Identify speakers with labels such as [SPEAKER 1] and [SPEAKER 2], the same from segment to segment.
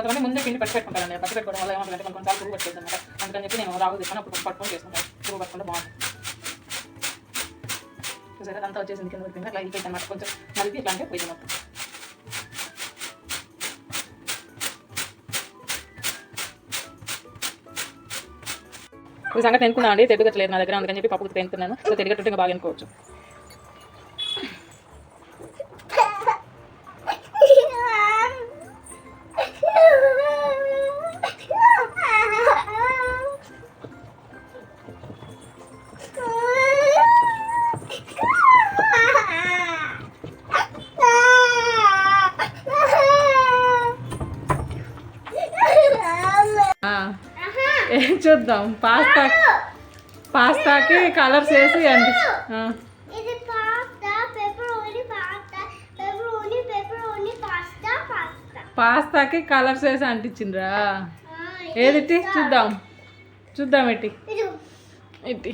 [SPEAKER 1] కొంతమంది ముందే పిండి పట్టి పెట్టుకుంటారండి పట్టి పెట్టుకోవడం వల్ల ఏమంటారు కొన్ని కొన్నిసార్లు పురుగు పట్టుకుంటుంది అనమాట అందుకని చెప్పి నేను రావు తీసుకొని అప్పుడు పట్టుకొని చేసుకుంటాను. పురుగు పట్టుకుంటే బాగుంటుంది. చూసారా? అంతా వచ్చేసింది కింద పడిపోయింది. అట్లా అయిపోయింది అనమాట కొంచెం మళ్ళీ ఇట్లా అంటే పోయింది మొత్తం. ఈ సంగతి ఎన్నుకున్నా అండి. తెడ్డుగట్లేదు నా దగ్గర. అందుకని చెప్పి పప్పు తెంపుతున్నాను సో తెడ్డుగట్టుంటే బాగా ఎన్నుకోవచ్చు చూద్దాం. పాస్తా పాస్తాకి కలర్స్ వేసి
[SPEAKER 2] పాస్తా
[SPEAKER 1] పాస్తాకి కలర్స్ వేసి అంటించిండ్రా. ఏదిటి చూద్దాం. చూద్దాం ఎట్టి.
[SPEAKER 2] ఇది
[SPEAKER 1] ఇట్టి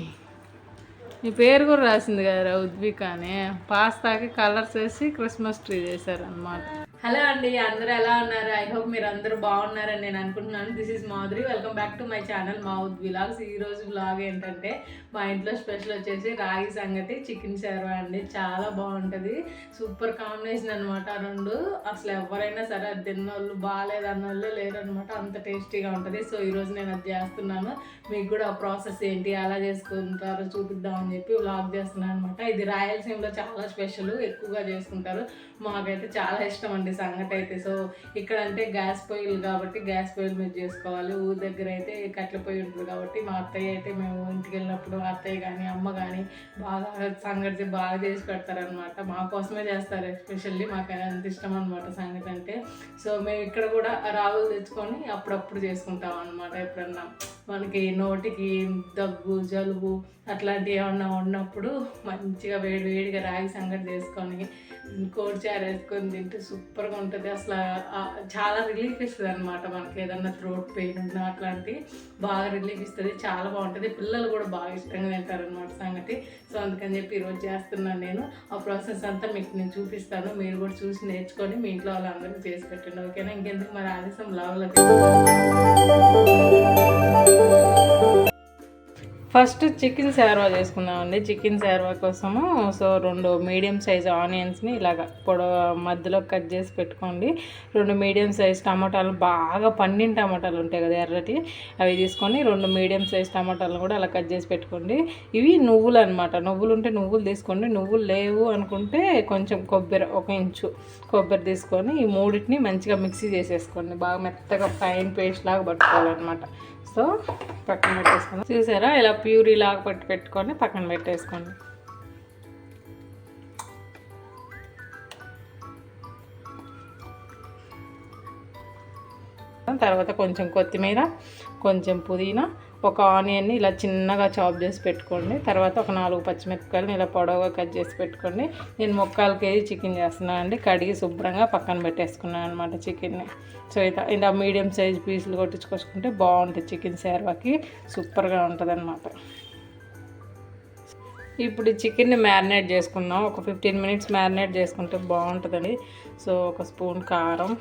[SPEAKER 1] నీ పేరు కూడా రాసింది కదా ఉద్విక అని. పాస్తాకి కలర్స్ వేసి క్రిస్మస్ ట్రీ చేశారనమాట హలో అండి అందరూ ఎలా ఉన్నారు? ఐ హోప్ మీరు అందరూ బాగున్నారని నేను అనుకుంటున్నాను. This is Madhuri. Welcome back to my channel mouth vlogs ఈ రోజు బ్లాగ్ ఏంటంటే మా ఇంట్లో స్పెషల్ వచ్చేసి రాగి సంగతి చికెన్ షర్వా అండి. చాలా బాగుంటుంది. సూపర్ కాంబినేషన్ అనమాట రెండు. అసలు ఎవరైనా సరే అది తిన్నోళ్ళు బాగాలేదు అన్నోళ్ళు లేరు అనమాట అంత టేస్టీగా ఉంటుంది. సో ఈరోజు నేను అది చేస్తున్నాను. మీకు కూడా ఆ ప్రాసెస్ ఏంటి ఎలా చేసుకుంటారో చూపిద్దామని చెప్పి వ్లాగ్ చేస్తున్నాను అనమాట ఇది రాయలసీమలో చాలా స్పెషల్ ఎక్కువగా చేసుకుంటారు. మాకైతే చాలా ఇష్టం అండి సంగతి అయితే సో ఇక్కడ అంటే గ్యాస్ పొయ్యిలు కాబట్టి గ్యాస్ పొయ్యిలు మీద చేసుకోవాలి. ఊరి దగ్గర అయితే కట్టెల పొయ్యి ఉంటుంది కాబట్టి మా అత్తయ్య అయితే మేము ఇంటికి వెళ్ళినప్పుడు అత్తయ్య కానీ అమ్మ కానీ బాగా సంగతి బాగా చేసి పెడతారనమాట మా కోసమే చేస్తారు ఎస్పెషల్లీ మాకు అంత ఇష్టం అనమాట సంగతి అంటే. సో మేము ఇక్కడ కూడా రావులు తెచ్చుకొని అప్పుడప్పుడు చేసుకుంటాం అనమాట ఎప్పుడన్నా. మనకి నోటికి దగ్గు జలుబు అట్లాంటివి ఏమన్నా ఉన్నప్పుడు మంచిగా వేడి వేడిగా రాగి సంగటి చేసుకొని కోడి చారు వేసుకొని తింటే సూపర్గా ఉంటుంది. అసలు చాలా రిలీఫ్ ఇస్తుంది అనమాట మనకి ఏదన్నా థ్రోట్ పెయిన్ ఉన్నా అట్లాంటి బాగా రిలీఫ్ ఇస్తుంది. చాలా బాగుంటుంది. పిల్లలు కూడా బాగా ఇష్టంగా తింటారు అనమాట సంగతి. సో అందుకని చెప్పి ఈరోజు చేస్తున్నాను నేను. ఆ ప్రాసెస్ అంతా మీకు నేను చూపిస్తాను. మీరు కూడా చూసి నేర్చుకొని మీ ఇంట్లో వాళ్ళందరికీ చేసి పెట్టండి. ఓకేనా? ఇంకెందుకు మరి ఆలస్యం? లావులకి ఫస్ట్ చికెన్ శార్వా చేసుకుందామండి. చికెన్ శార్వా కోసము. సో రెండు మీడియం సైజ్ ఆనియన్స్ని ఇలాగ పొడవ మధ్యలో కట్ చేసి పెట్టుకోండి. రెండు మీడియం సైజ్ టమాటాలు బాగా పండిన టమాటాలు ఉంటాయి కదా ఎర్రటి. అవి తీసుకొని రెండు మీడియం సైజ్ టమాటాలు కూడా అలా కట్ చేసి పెట్టుకోండి. ఇవి నువ్వులు అనమాట నువ్వులు ఉంటే నువ్వులు తీసుకోండి. నువ్వులు లేవు అనుకుంటే కొంచెం కొబ్బరి ఒక ఇంచు కొబ్బరి తీసుకొని ఈ మూడింటిని మంచిగా మిక్సీ చేసేసుకోండి. బాగా మెత్తగా ఫైన్ పేస్ట్ లాగా పట్టుకోవాలన్నమాట. సో పక్కన పెట్టేసుకోండి చూసారా? ఇలా ప్యూరీ లాగా పట్టి పెట్టుకొని పక్కన పెట్టేసుకోండి. తర్వాత కొంచెం కొత్తిమీర కొంచెం పుదీనా ఒక ఆనియన్ని ఇలా చిన్నగా చాప్ చేసి పెట్టుకోండి. తర్వాత ఒక నాలుగు పచ్చిమిరపకాయలు ఇలా పొడవుగా కట్ చేసి పెట్టుకోండి. నేను ముక్కాలు కేజీ చికెన్ చేస్తున్నాను అండి. కడిగి శుభ్రంగా పక్కన పెట్టేసుకున్నాను అనమాట చికెన్ని. సో ఇలా ఇలా మీడియం సైజ్ పీసులు కొట్టించుకొచ్చుకుంటే బాగుంటుంది చికెన్ సేర్వాకి. సూపర్గా ఉంటుంది అనమాట ఇప్పుడు చికెన్ని మ్యారినేట్ చేసుకుందాం. ఒక ఫిఫ్టీన్ మినిట్స్ మ్యారినేట్ చేసుకుంటే బాగుంటుందండి. సో ఒక స్పూన్ కారం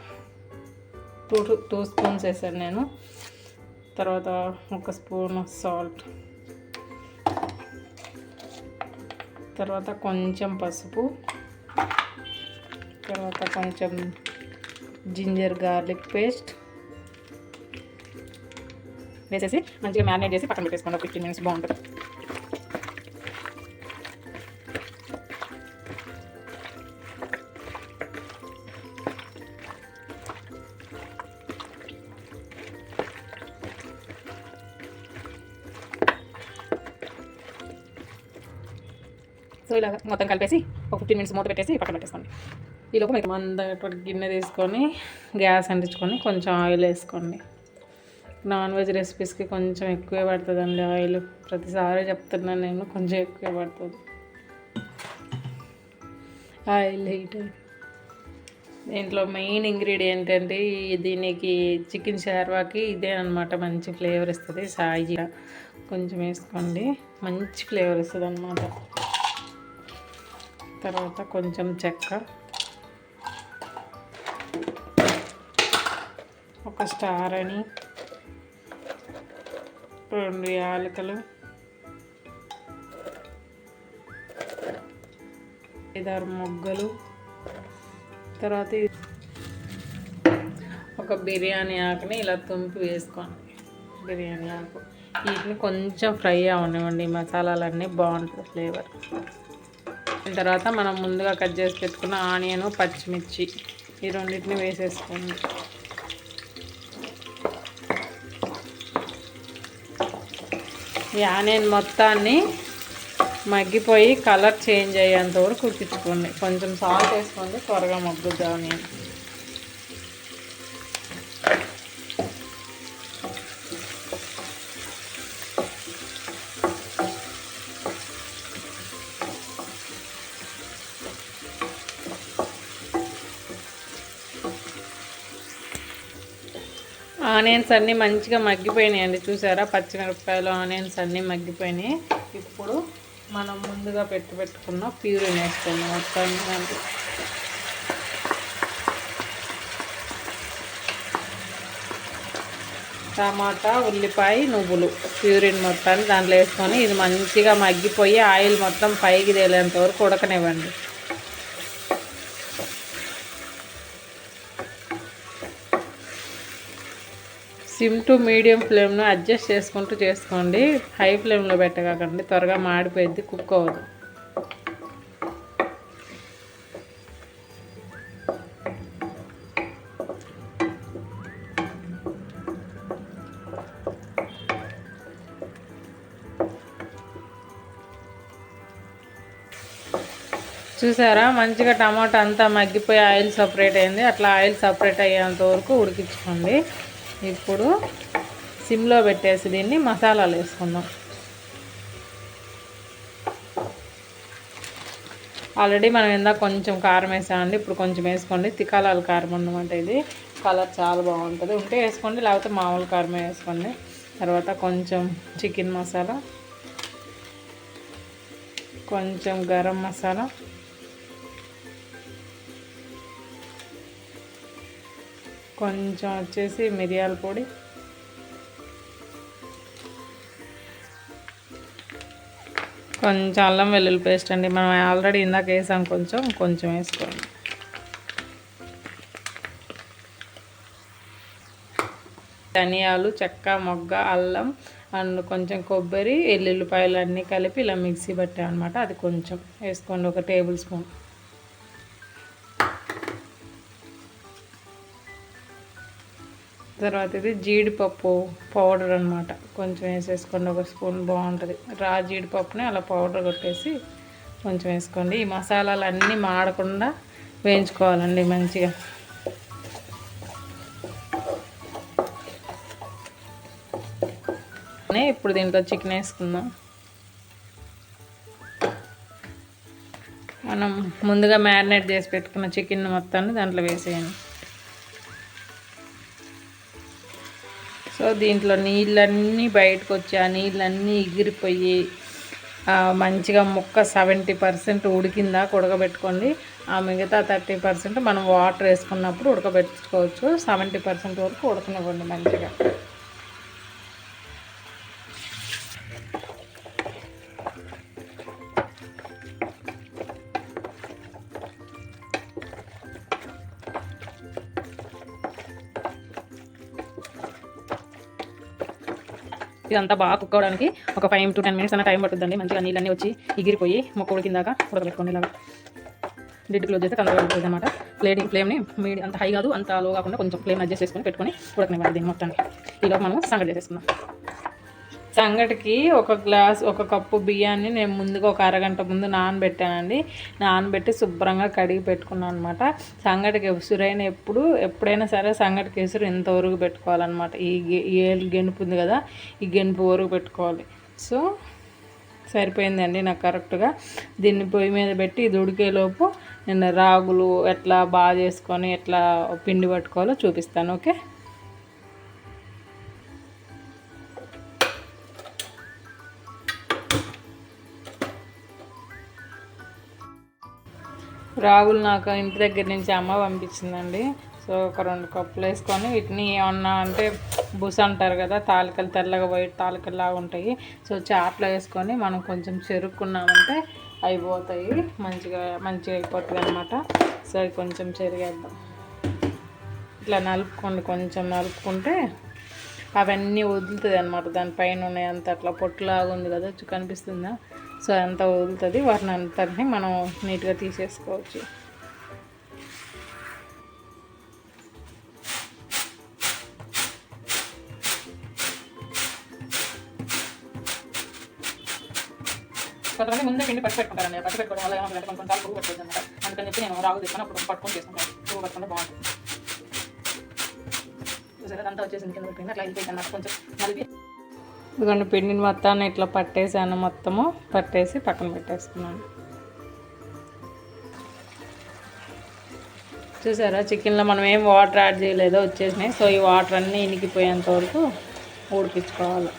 [SPEAKER 1] టూ టూ స్పూన్స్ వేసాను నేను. తర్వాత ఒక స్పూన్ సాల్ట్. తర్వాత కొంచెం పసుపు. తర్వాత కొంచెం జింజర్ గార్లిక్ పేస్ట్. వేసేసి మంచిగా మ్యారినేట్ చేసి పక్కన పెట్టేసుకోండి. ఫిఫ్టీన్ మినిట్స్ బాగుంటుంది. మొత్తం కలిపేసి ఒక ఫిఫ్టీన్ మినిట్స్ మూత పెట్టేసి పక్కన పెట్టేసుకోండి. ఈలోపు మీకు మందటి గిన్నె తీసుకొని గ్యాస్ అంటించుకొని కొంచెం ఆయిల్ వేసుకోండి. నాన్ వెజ్ రెసిపీస్కి కొంచెం ఎక్కువే పడుతుందండి ఆయిల్. ప్రతిసారి చెప్తున్నాను నేను కొంచెం ఎక్కువే పడుతుంది. ఆయిల్ హీట్ దీంట్లో మెయిన్ ఇంగ్రీడియంట్ అంటే దీనికి చికెన్ షార్వాకి ఇదే అనమాట మంచి ఫ్లేవర్ ఇస్తుంది. సాయి కొంచెం వేసుకోండి. మంచి ఫ్లేవర్ ఇస్తుంది అనమాట తర్వాత కొంచెం చెక్క. ఒక స్టార్ అని. రెండు యాలకులు. ఐదారు మొగ్గలు. తర్వాత ఒక బిర్యానీ ఆకుని ఇలా తుంపి వేసుకోండి. బిర్యానీ ఆకు. వీటిని కొంచెం ఫ్రై అవనివ్వండి. మసాలాలన్నీ బాగుంటుంది ఫ్లేవర్. తర్వాత మనం ముందుగా కట్ చేసి పెట్టుకున్న ఆనియన్ పచ్చిమిర్చి ఈ రెండింటిని వేసేసుకోండి. ఈ ఆనియన్ మొత్తాన్ని మగ్గిపోయి కలర్ చేంజ్ అయ్యేంత వరకు ఉడికించుకోండి. కొంచెం సాల్ట్ వేసుకోండి త్వరగా మగ్గుద్ది ఆనియన్. ఆనియన్స్ అన్నీ మంచిగా మగ్గిపోయినాయండి. చూసారా? పచ్చిమిరపకాయలు ఆనియన్స్ అన్నీ మగ్గిపోయినాయి. ఇప్పుడు మనం ముందుగా పెట్టి పెట్టుకున్న ప్యూరిని వేసుకోండి మొత్తం టమాటా ఉల్లిపాయ నువ్వులు. ప్యూరిన్ మొత్తాన్ని దాంట్లో వేసుకొని ఇది మంచిగా మగ్గిపోయి ఆయిల్ మొత్తం పైకి తేలేంత వరకు ఉడకనివ్వండి. సిమ్ టు మీడియం ఫ్లేమ్ను అడ్జస్ట్ చేసుకుంటూ చేసుకోండి. హై ఫ్లేమ్లో పెట్టకండి త్వరగా మాడిపోయింది కుక్ అవ్వదు. చూసారా? మంచిగా టమాటా అంతా మగ్గిపోయి ఆయిల్ సపరేట్ అయింది. అట్లా ఆయిల్ సపరేట్ అయ్యేంత వరకు ఉడికించుకోండి. ఇప్పుడు సిమ్లో పెట్టేసి దీన్ని మసాలాలు వేసుకుందాం. ఆల్రెడీ మనం ఇందాక కొంచెం కారం వేసామండి ఇప్పుడు కొంచెం వేసుకోండి. తికాలాల కారం అన్నమాట ఇది. కలర్ చాలా బాగుంటుంది. ఉంటే వేసుకోండి లేకపోతే మామూలు కారమే వేసుకోండి. తర్వాత కొంచెం చికెన్ మసాలా కొంచెం గరం మసాలా. కొంచెం వచ్చేసి మిరియాల పొడి. కొంచెం అల్లం వెల్లుల్లి పేస్ట్ అండి. మనం ఆల్రెడీ ఇందాక వేసాం కొంచెం కొంచెం వేసుకోండి. ధనియాలు చెక్క మొగ్గ అల్లం అండ్ కొంచెం కొబ్బరి ఎల్లుల్లిపాయలు అన్నీ కలిపి ఇలా మిక్సీ పట్టామన్నమాట. అది కొంచెం వేసుకోండి. ఒక టేబుల్ స్పూన్. తర్వాత ఇది జీడిపప్పు పౌడర్ అనమాట కొంచెం వేసేసుకోండి ఒక స్పూన్ బాగుంటుంది. రా జీడిపప్పుని అలా పౌడర్ కొట్టేసి కొంచెం వేసుకోండి. ఈ మసాలాలు అన్నీ మాడకుండా వేయించుకోవాలండి మంచిగా. ఇప్పుడు దీంట్లో చికెన్ వేసుకుందాం. మనం ముందుగా మ్యారినేట్ చేసి పెట్టుకున్న చికెన్ మొత్తాన్ని దాంట్లో వేసేయండి. సో దీంట్లో నీళ్ళన్నీ బయటకు వచ్చి ఆ నీళ్ళన్నీ ఎగిరిపోయి మంచిగా ముక్క సెవెంటీ పర్సెంట్ ఉడికిందా ఉడకబెట్టుకోండి. ఆ మిగతా థర్టీ పర్సెంట్ మనం వాటర్ వేసుకున్నప్పుడు ఉడకబెట్టుకోవచ్చు. సెవెంటీ పర్సెంట్ వరకు ఉడకనివ్వండి మంచిగా. ఇదంతా బాగా కుక్ అవడానికి ఒక ఫైవ్ టు టెన్ మినిట్స్ అన్న టైం పడుతుందండి మంచిగా నీళ్ళన్నీ వచ్చి ఎగిరిపోయి మొక్క కిందాక ఉడకబెట్టుకోండి ఇలాగా. లిడ్ క్లోజ్ చేస్తే కలర్ ఉడుకుతుంది అనమాట ప్లేట్ ఫ్లేమ్ని మీడి అంత హై కాదు అంత లో కాకుండా కొంచెం ఫ్లేమ్ అడ్జస్ట్ చేసుకొని పెట్టుకొని ఉడకనివ్వాలి దీన్ని మొత్తాన్ని ఈలోపు మనం సంగతి చేసేసుకుందాం. సంగటికి ఒక గ్లాస్ ఒక కప్పు బియ్యాన్ని నేను ముందుగా ఒక అరగంట ముందు నానబెట్టానండి. నానబెట్టి శుభ్రంగా కడిగి పెట్టుకున్నాను అనమాట సంగటికి ఎసురైన ఎప్పుడు ఎప్పుడైనా సరే సంగటికి ఎసురు ఇంతవరకు పెట్టుకోవాలన్నమాట. ఈ గె- ఏలు గెనుపు ఉంది కదా ఈ గెనుపు వరకు పెట్టుకోవాలి. సో సరిపోయిందండి నాకు కరెక్ట్గా. దీన్ని పొయ్యి మీద పెట్టి ఇది ఉడికేలోపు నేను రాగులు ఎట్లా బాగా చేసుకొని ఎట్లా పిండి పట్టుకోవాలో చూపిస్తాను ఓకే? రాగులు నాకు ఇంటి దగ్గర నుంచి అమ్మ పంపించిందండి. సో ఒక రెండు కప్పులు వేసుకొని వీటిని ఏమన్నా అంటే బుస అంటారు కదా తాలికలు తెల్లగా వైట్ తాలికలు లాగా ఉంటాయి. సో చాట్లో వేసుకొని మనం కొంచెం చెరుక్కున్నామంటే అయిపోతాయి. మంచిగా మంచిగా అయిపోతుంది అనమాట సో అవి కొంచెం చెరిగేద్దాం. ఇట్లా నలుపుకోండి కొంచెం నలుపుకుంటే అవన్నీ వదులుతుంది అనమాట దానిపైన ఉన్నాయి అంత అట్లా పొట్టులాగా ఉంది కదా కనిపిస్తుందా? సో అంత వదులుతుంది వాటిని అంతటిని మనం నీట్గా తీసేసుకోవచ్చు. కొంతమంది ముందే పిండి పట్టి పెట్టుకుంటారండి. పట్టి పెట్టుకోవడం వల్ల ఏమవుతుందంటే కొన్ని కొన్నిసార్లు పురుగు పట్టుకుంటుంది అనమాట అందుకని చెప్పి నేను రాగు తెచ్చుకొని అప్పుడు పట్టుకొని చేసుకుంటాను. పురుగు పట్టుకుంటే బాగుంటుంది. చూసారా? అంతా వచ్చేసింది కింద పడిపోయింది. అట్లా అయిపోయింది అన్నమాట. కొంచెం మళ్ళీ ఇదిగోండి పిండిని మొత్తాన్ని ఇట్లా పట్టేసాను మొత్తము. పట్టేసి పక్కన పెట్టేసుకున్నాను. చూసారా చికెన్లో మనం ఏం వాటర్ యాడ్ చేయలేదో వచ్చేసినాయి. సో ఈ వాటర్ అన్నీ ఇనికిపోయేంత వరకు ఉడికించుకోవాలి.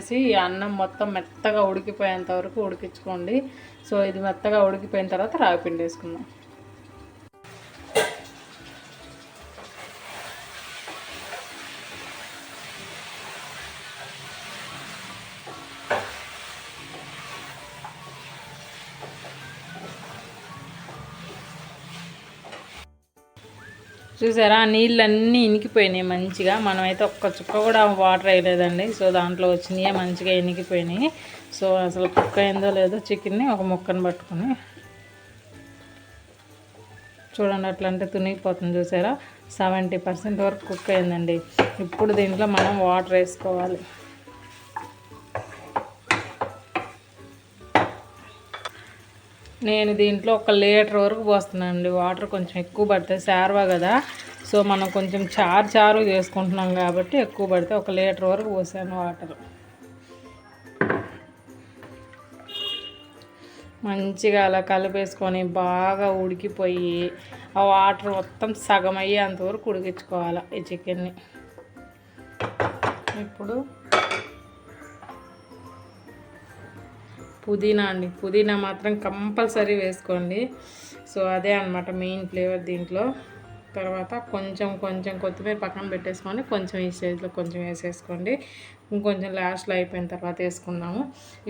[SPEAKER 1] సంగటి ఈ అన్నం మొత్తం మెత్తగా ఉడికిపోయేంత వరకు ఉడికించుకోండి. సో ఇది మెత్తగా ఉడికిపోయిన తర్వాత రాగిపిండి వేసుకుందాం చూసారా? ఆ నీళ్ళన్నీ ఇనికిపోయినాయి మంచిగా. మనమైతే ఒక్క చుక్క కూడా వాటర్ వేయలేదండి. సో దాంట్లో వచ్చినాయి మంచిగా ఇనికిపోయినాయి. సో అసలు కుక్క అయిందో లేదో చికెన్ని ఒక ముక్కను పట్టుకొని చూడండి అట్లా అంటే తునిగిపోతుంది చూసారా? సెవెంటీ పర్సెంట్ వరకు కుక్ అయిందండి. ఇప్పుడు దీంట్లో మనం వాటర్ వేసుకోవాలి. నేను దీంట్లో ఒక లీటర్ వరకు పోస్తున్నానండి. వాటర్ కొంచెం ఎక్కువ పడితే శార్వా కదా. సో మనం కొంచెం చారు చారు చేసుకుంటున్నాం కాబట్టి ఎక్కువ పడితే ఒక లీటర్ వరకు పోసాను వాటర్. మంచిగా అలా కలిపేసుకొని బాగా ఉడికిపోయి ఆ వాటర్ మొత్తం సగం అయ్యేంతవరకు ఉడికించుకోవాలి ఈ చికెన్ని. ఇప్పుడు పుదీనా అండి. పుదీనా మాత్రం కంపల్సరీ వేసుకోండి. సో అదే అన్నమాట మెయిన్ ఫ్లేవర్ దీంట్లో. తర్వాత కొంచెం కొంచెం కొత్తిమీర పక్కన పెట్టేసుకొని కొంచెం ఈ స్టేజ్లో కొంచెం వేసేసుకోండి. ఇంకొంచెం లాస్ట్లో అయిపోయిన తర్వాత వేసుకుందాము.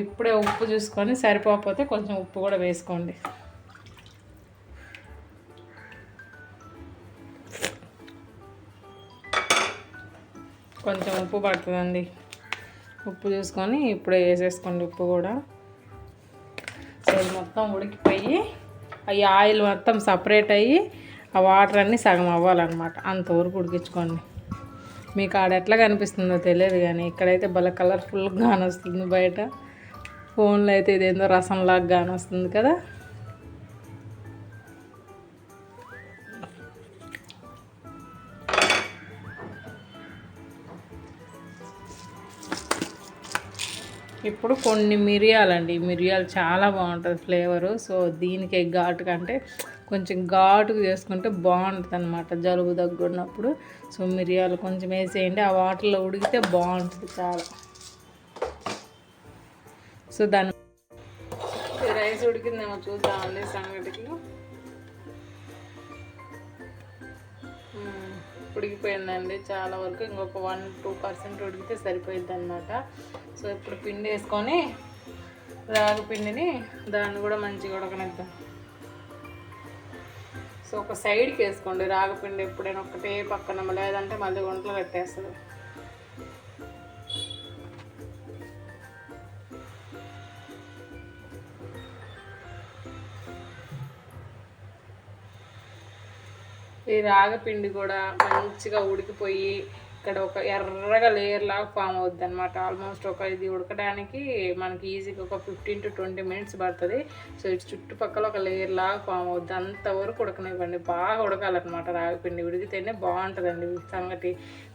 [SPEAKER 1] ఇప్పుడే ఉప్పు చూసుకొని సరిపోకపోతే కొంచెం ఉప్పు కూడా వేసుకోండి. కొంచెం ఉప్పు పడుతుందండి. ఉప్పు చూసుకొని ఇప్పుడే వేసేసుకోండి ఉప్పు కూడా. ఇది మొత్తం ఉడికిపోయి అవి ఆయిల్ మొత్తం సపరేట్ అయ్యి ఆ వాటర్ అన్నీ సగం అవ్వాలన్నమాట. అంతవరకు ఉడికించుకోండి. మీకు ఆడ ఎట్లా కనిపిస్తుందో తెలియదు కానీ ఇక్కడైతే భలే కలర్ఫుల్గా కానొస్తుంది బయట. ఫోన్లో అయితే ఇదేందో రసంలాగా కానొస్తుంది కదా. ఇప్పుడు కొన్ని మిరియాలండి మిరియాలు చాలా బాగుంటుంది ఫ్లేవరు. సో దీనికి ఘాటు కంటే కొంచెం ఘాటుగా చేసుకుంటే బాగుంటుంది అనమాట జలుబు దగ్గున్నప్పుడు సో మిరియాలు కొంచెం వేసేయండి ఆ వాటర్లో ఉడికితే బాగుంటుంది చాలా. సో దాని రైస్ ఉడికిందేమో చూద్దామండి సంగటికి. ఉడికిపోయిందండి. చాలా వరకు ఇంకొక వన్ టూ పర్సెంట్ ఉడికితే సరిపోయింది అనమాట సో ఇప్పుడు పిండి వేసుకొని రాగి పిండిని దాన్ని కూడా మంచిగా ఉడకనిద్దాం. సో ఒక సైడ్కి వేసుకోండి. రాగిపిండి ఎప్పుడైనా ఒకటే పక్కన లేదంటే మళ్ళీ వంటలు కట్టేస్తుంది ఈ రాగపిండి కూడా మంచిగా ఉడికిపోయి ఇక్కడ ఒక ఎర్రగా లేయర్ లాగా ఫామ్ అవుద్ది అనమాట ఆల్మోస్ట్ ఒక ఇది ఉడకడానికి మనకి ఈజీగా ఒక ఫిఫ్టీన్ టు ట్వంటీ మినిట్స్ పడుతుంది. సో ఇటు చుట్టుపక్కల ఒక లేయర్ లాగా ఫామ్ అవుద్ది. అంతవరకు ఉడకనివ్వండి. బాగా ఉడకాలన్నమాట రాగిపిండి. ఉడికితేనే బాగుంటుందండి ఈ సంగటి.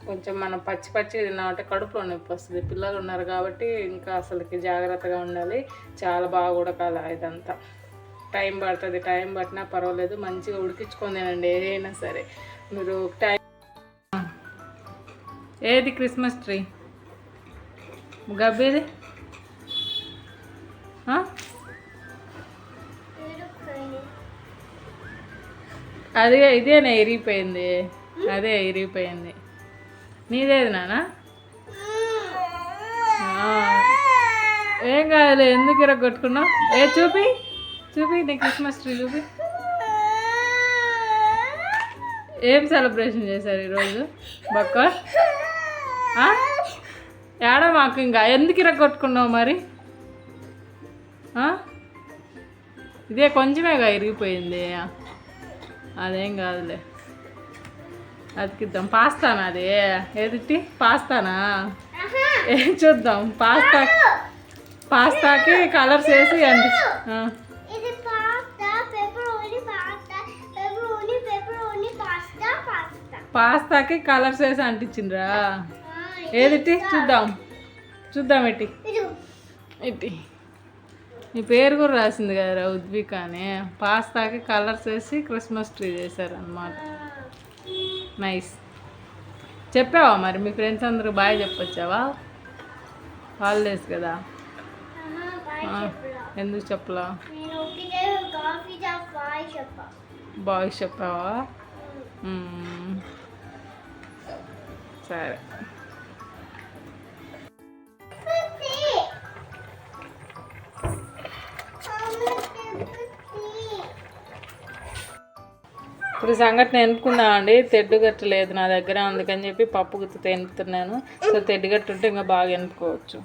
[SPEAKER 1] కొంచెం మనం పచ్చి పచ్చి తిన్నామంటే కడుపులో నొప్పి వస్తుంది. పిల్లలు ఉన్నారు కాబట్టి ఇంకా అసలుకి జాగ్రత్తగా ఉండాలి. చాలా బాగా ఉడకాలి ఇదంతా. టైం పడుతుంది టైం పట్టినా పర్వాలేదు మంచిగా ఉడికించుకొని తినండి ఏదైనా సరే. మీరు టైం ఏది క్రిస్మస్ ట్రీ? గబ్బేది? అదే ఇదేనా ఇరిగిపోయింది? అదే ఇరిగిపోయింది. నీదేది నానా ఏం కాదులే ఎందుకు ఇరగ కొట్టుకున్నావు ఏ చూపి. చూపి నీ క్రిస్మస్ ట్రీ చూపి. ఏం సెలబ్రేషన్ చేశారు ఈరోజు? బక్క? ఏడా మాకు ఇంకా? ఎందుకు ఇరగ కొట్టుకున్నావు మరి? ఇదే కొంచెమేగా ఇరిగిపోయింది. అదేం కాదులే. అతికిద్దాం. పాస్తానా అది ఏదిటి పాస్తానా? ఏం చూద్దాం. పాస్తా పాస్తాకి కలర్స్ వేసి అంటి పాస్తాకి కలర్స్ వేసి అంటించిండ్రా. ఏదిటి చూద్దాం. చూద్దాం ఎట్టి ఇట్టి నీ పేరు కూడా రాసింది కదరా ఉద్విక అని. పాస్తాకి కలర్స్ వేసి క్రిస్మస్ ట్రీ చేశారనమాట నైస్. చెప్పావా మరి? మీ ఫ్రెండ్స్ అందరూ బాయ్ చెప్పొచ్చావా? హాలిడేస్ కదా. ఎందుకు చెప్పలా?
[SPEAKER 2] బాయ్ చెప్పా.
[SPEAKER 1] బాయ్ చెప్పావా. సరే ఇప్పుడు సంఘటన ఎన్నుకున్నా అండి? తెడ్డుగట్టు లేదు నా దగ్గర అందుకని చెప్పి పప్పు గుత్తి తెంపుతున్నాను సో తెడ్డుగట్టు ఉంటే ఇంకా బాగా ఎన్నుకోవచ్చు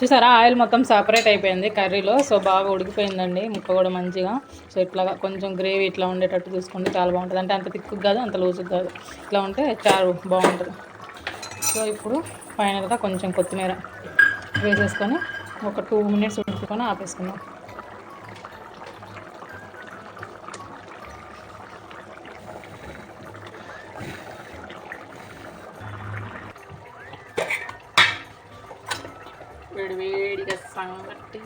[SPEAKER 1] చూసారా? ఆయిల్ మొత్తం సపరేట్ అయిపోయింది కర్రీలో. సో బాగా ఉడికిపోయిందండి ముక్క కూడా మంచిగా. సో ఇట్లాగా కొంచెం గ్రేవీ ఇట్లా ఉండేటట్టు చూసుకుంటే చాలా బాగుంటుంది. అంటే అంత తిక్కు కాదు అంత లూజు కాదు. ఇట్లా ఉంటే చారు బాగుంటుంది. సో ఇప్పుడు ఫైనల్గా కొంచెం కొత్తిమీర వేసేసుకొని ఒక టూ మినిట్స్ ఉడుకుకొని ఆపేసుకున్నాం వేడి వేడిగా సంగటి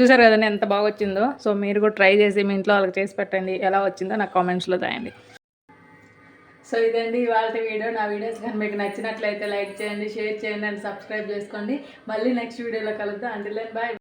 [SPEAKER 1] చూసారు కదండి ఎంత బాగా వచ్చిందో. సో మీరు కూడా ట్రై చేసి మీ ఇంట్లో వాళ్ళకి చేసి పెట్టండి. ఎలా వచ్చిందో నాకు కామెంట్స్లో రాయండి. సో ఇదండి ఇవాళ వీడియో. నా వీడియోస్ కానీ మీకు నచ్చినట్లయితే లైక్ చేయండి షేర్ చేయండి అండ్ సబ్స్క్రైబ్ చేసుకోండి. మళ్ళీ నెక్స్ట్ వీడియోలో కలుద్దాం. అండి బాయ్